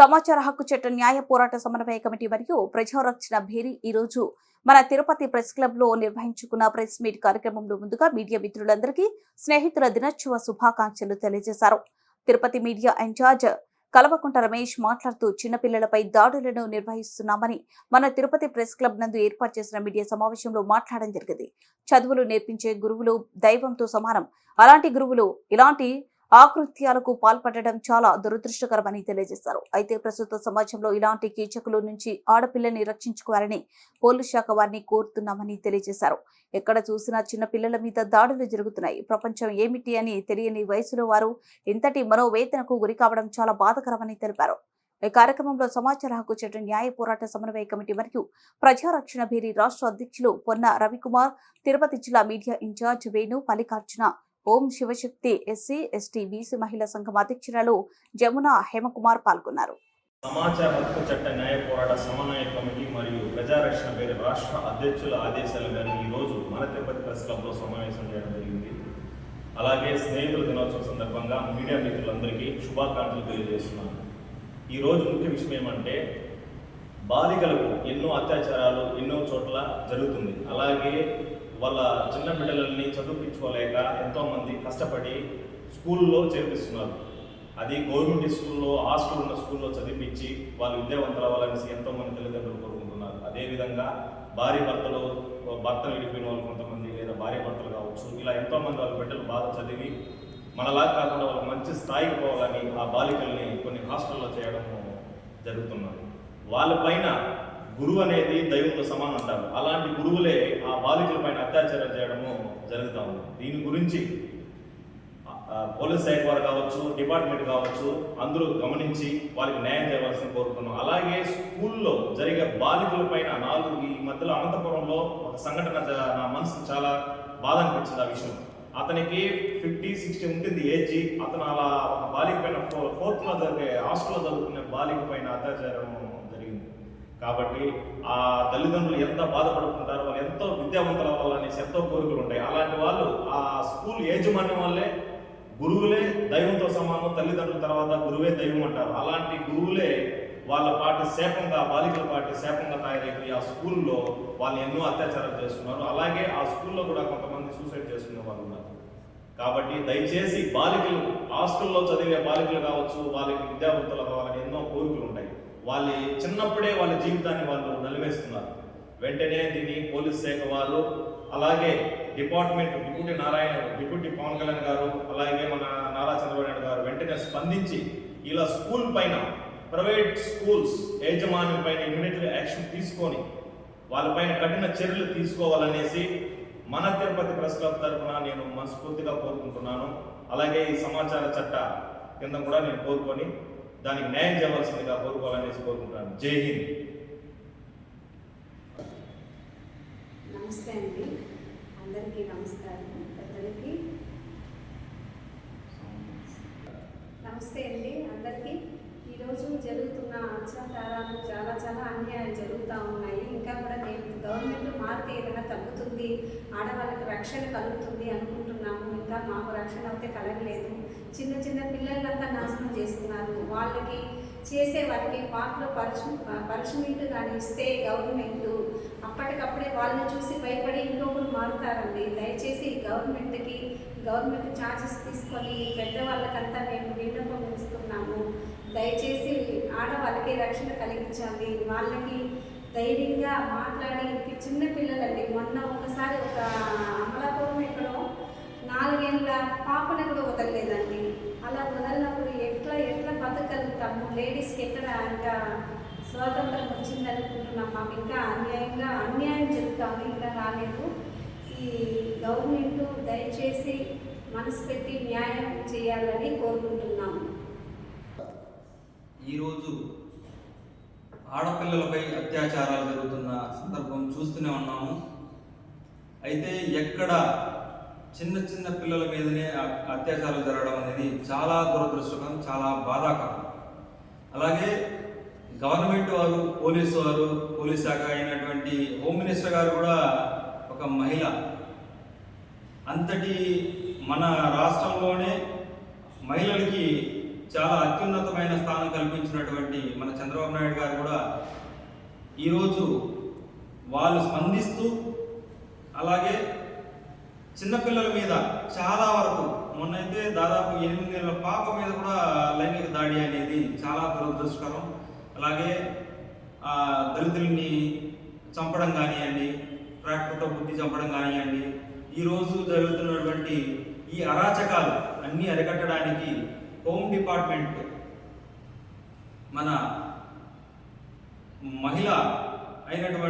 సమాచార హక్కు చట్ట న్యాయ పోరాట సమన్వయ కమిటీ మరియు ప్రజారక్షణ భేరీ ఈ రోజు మన తిరుపతి ప్రెస్ క్లబ్లో నిర్వహించుకున్న ప్రెస్ మీట్ కార్యక్రమంలో ముందుగా మీడియా మిత్రులందరికీ స్నేహితుల దినోత్సవ శుభాకాంక్షలు తెలియజేశారు. తిరుపతి మీడియా ఇన్ఛార్జ్ కలవకుంట రమేష్ మాట్లాడుతూ చిన్నపిల్లలపై దాడులను నిర్వహిస్తున్నామని మన తిరుపతి ప్రెస్ క్లబ్ నందు ఏర్పాటు చేసిన మీడియా సమావేశంలో మాట్లాడడం జరిగింది. చదువులు నేర్పించే గురువులు దైవంతో సమానం. అలాంటి గురువులు ఇలాంటి ఆకృత్యాలకు పాల్పడడం చాలా దురదృష్టకరమని తెలియజేశారు. అయితే ప్రస్తుత సమాజంలో ఇలాంటి కీచకుల నుంచి ఆడపిల్లని రక్షించుకోవాలని పోలీస్ శాఖ వారిని కోరుతున్నామని తెలియజేశారు. ఎక్కడ చూసినా చిన్న పిల్లల మీద దాడులు జరుగుతున్నాయి. ప్రపంచం ఏమిటి అని తెలియని వయసులో వారు ఇంతటి మనోవేదనకు గురి కావడం చాలా బాధకరమని తెలిపారు. ఈ కార్యక్రమంలో సమాచార హక్కు చట్టం న్యాయ పోరాట సమన్వయ కమిటీ మరియు ప్రజారక్షణ భేరీ రాష్ట్ర అధ్యక్షులు పొన్న రవికుమార్ తిరుపతి జిల్లా media incharge Venu Mallikarjuna Om Shivashakti SC ST BC మహిళా సంఘం అధ్యక్షురాలు జమున హేమకుమార్ పాల్గొన్నారు. సమాచార హక్కు చట్ట న్యాయ పోరాట సమన్వయ కమిటీ మరియు ప్రజారక్షణ పేరు రాష్ట్ర అధ్యక్షుల ఆదేశాల మేరకు ఈరోజు మన తిరుపతి ప్రెస్ క్లబ్లో సమావేశం చేయడం జరిగింది. అలాగే స్నేహితుల దినోత్సవం సందర్భంగా మీడియా మిత్రులందరికీ శుభాకాంక్షలు తెలియజేస్తున్నాను. ఈరోజు ముఖ్య విషయం ఏమంటే బాలికలకు ఎన్నో అత్యాచారాలు ఎన్నో చోట్ల జరుగుతుంది. అలాగే వాళ్ళ చిన్న బిడ్డలని చదివించుకోలేక ఎంతోమంది కష్టపడి స్కూల్లో చేర్పిస్తున్నారు. అది గవర్నమెంట్ స్కూల్లో హాస్టల్ ఉన్న స్కూల్లో చదివించి వాళ్ళు విద్యావంతులు అవ్వాలనేసి ఎంతోమంది తల్లిదండ్రులు కోరుకుంటున్నారు. అదేవిధంగా భార్య భర్తలు భర్తలు విడిపోయిన వాళ్ళు కొంతమంది లేదా భార్య భర్తలు కావచ్చు ఇలా ఎంతోమంది వాళ్ళ బిడ్డలు బాగా చదివి మనలా కాకుండా వాళ్ళు మంచి స్థాయికి పోవాలని ఆ బాలికల్ని కొన్ని హాస్టల్లో చేయడం జరుగుతున్నది. వాళ్ళపైన గురువు అనేది దైవంతో సమానం అంటారు. అలాంటి గురువులే ఆ బాలికల పైన అత్యాచారం చేయడము జరుగుతూ ఉంది. దీని గురించి పోలీస్ శాఖ వారు కావచ్చు డిపార్ట్మెంట్ కావచ్చు అందరూ గమనించి వాళ్ళకి న్యాయం చేయవలసిన కోరుకున్నాం. అలాగే స్కూల్లో జరిగే బాలికల పైన నాలుగు ఈ మధ్యలో అనంతపురంలో ఒక సంఘటన నా మనసుకు చాలా బాధ అనిపించింది ఆ విషయం. అతనికి ఫిఫ్టీ సిక్స్టీ ఉంటుంది ఏజ్. అతను అలా బాలిక పైన ఫో- ఫోర్త్లో జరిగే హాస్టల్లో చదువుకునే బాలిక పైన అత్యాచారం కాబట్టి ఆ తల్లిదండ్రులు ఎంత బాధపడుతుంటారో వాళ్ళు ఎంతో విద్యావంతుల వాళ్ళనేసి ఎంతో కోరికలు ఉంటాయి. అలాంటి వాళ్ళు ఆ స్కూల్ యాజమాన్యం వాళ్ళే గురువులే దైవంతో సమానం తల్లిదండ్రుల తర్వాత గురువే దైవం అంటారు. అలాంటి గురువులే వాళ్ళ పాటి శాపంగా బాలికల పాటి శాపంగా తయారైపోయి ఆ స్కూల్లో వాళ్ళు ఎన్నో అత్యాచారాలు చేస్తున్నారు. అలాగే ఆ స్కూల్లో కూడా కొంతమంది సూసైడ్ చేసుకునే వాళ్ళు ఉన్నారు. కాబట్టి దయచేసి బాలికలు హాస్టల్లో చదివే బాలికలు కావచ్చు వాళ్ళకి విద్యావంతులు కావాలని ఎన్నో కోరికలు ఉంటాయి. వాళ్ళ చిన్నప్పుడే వాళ్ళ జీవితాన్ని వాళ్ళు నలివేస్తున్నారు వెంటనే దీన్ని పోలీస్ శాఖ వాళ్ళు అలాగే department deputy Narayana deputy Pawan Kalyan గారు అలాగే మన నారా చంద్రబాబు నాయుడు గారు వెంటనే స్పందించి ఇలా స్కూల్ పైన ప్రైవేట్ స్కూల్స్ యాజమాన్యం పైన ఇమీడియట్లీ యాక్షన్ తీసుకొని వాళ్ళపైన కఠిన చర్యలు తీసుకోవాలనేసి మన తిరుపతి ప్రెస్ క్లబ్ తరఫున నేను మనస్ఫూర్తిగా కోరుకుంటున్నాను. అలాగే ఈ సమాచార చట్ట కింద కూడా నేను కోరుకొని దానికి న్యాయం చేయవలసిందిగా కోరుకోవాలనేసి కోరుకుంటున్నాను. జై హింద్. నమస్తే అండి. అందరికీ నమస్కారం. పెద్దలకి నమస్తే అండి. అందరికీ ఈరోజు జరుగుతున్న అత్యాచారాలు చాలా చాలా అన్యాయాలు జరుగుతూ ఉన్నాయి. ఇంకా కూడా నేను గవర్నమెంట్ మారితే ఏదైనా తగ్గుతుంది ఆడవాళ్ళకి రక్షణ కలుగుతుంది అనుకుంటున్నాము ఇంకా మాకు రక్షణ అయితే కలగలేదు. చిన్న చిన్న పిల్లలంతా నాశనం చేస్తున్నారు. వాళ్ళకి చేసే వారికి పాటలో పరుచు పరుషమెంట్ కానీ ఇస్తే గవర్నమెంట్ అప్పటికప్పుడే వాళ్ళని చూసి భయపడి ఇంకొకరు మారుతారండి. దయచేసి గవర్నమెంట్కి గవర్నమెంట్ ఛార్జెస్ తీసుకొని పెద్దవాళ్ళకంతా మేము విన్నపం ఇస్తున్నాము దయచేసి ఆడవాళ్ళకి రక్షణ కలిగించాలి వాళ్ళకి ధైర్యంగా మాట్లాడి చిన్న పిల్లలండి మొన్న ఒకసారి ఒక అమలాపురం ఎక్కడో నాలుగేళ్ళ పాపని కూడా వదలలేదండి. అలా వదలినప్పుడు ఎట్లా ఎట్లా బతకగలుగుతాము లేడీస్కి ఎక్కడ ఇంకా స్వాతంత్రం వచ్చిందనుకుంటున్నాం మాకు? ఇంకా అన్యాయంగా అన్యాయం చెప్తాము ఇంకా రాలేదు. ఈ గవర్నమెంట్ దయచేసి మనసు పెట్టి న్యాయం చేయాలని కోరుకుంటున్నాము ఈరోజు ఆడపిల్లలపై అత్యాచారాలు జరుగుతున్న సందర్భం చూస్తూనే ఉన్నాము. అయితే ఎక్కడ చిన్న చిన్న పిల్లల మీదనే అత్యాచారాలు జరగడం అనేది చాలా దురదృష్టకరం చాలా బాధాకరం. అలాగే గవర్నమెంట్ వారు పోలీసు వారు పోలీస్ శాఖ అయినటువంటి హోమ్ మినిస్టర్ గారు కూడా ఒక మహిళ. అంతటి మన రాష్ట్రంలోనే మహిళలకి చాలా అత్యున్నతమైన స్థానం కల్పించినటువంటి మన చంద్రబాబు నాయుడు గారు కూడా ఈరోజు వాళ్ళు స్పందిస్తూ అలాగే చిన్నపిల్లల మీద చాలా వరకు. మొన్నైతే దాదాపు ఎనిమిది నెలల పాప మీద కూడా లైంగిక దాడి అనేది చాలా దురదృష్టకరం. అలాగే దళితుల్ని చంపడం కానివ్వండి ట్రాక్టర్తో బుద్ధి చంపడం కానివ్వండి ఈరోజు జరుగుతున్నటువంటి ఈ అరాచకాలు అన్నీ అరికట్టడానికి హోమ్ డిపార్ట్మెంట్ మన మహిళ అయినటువంటి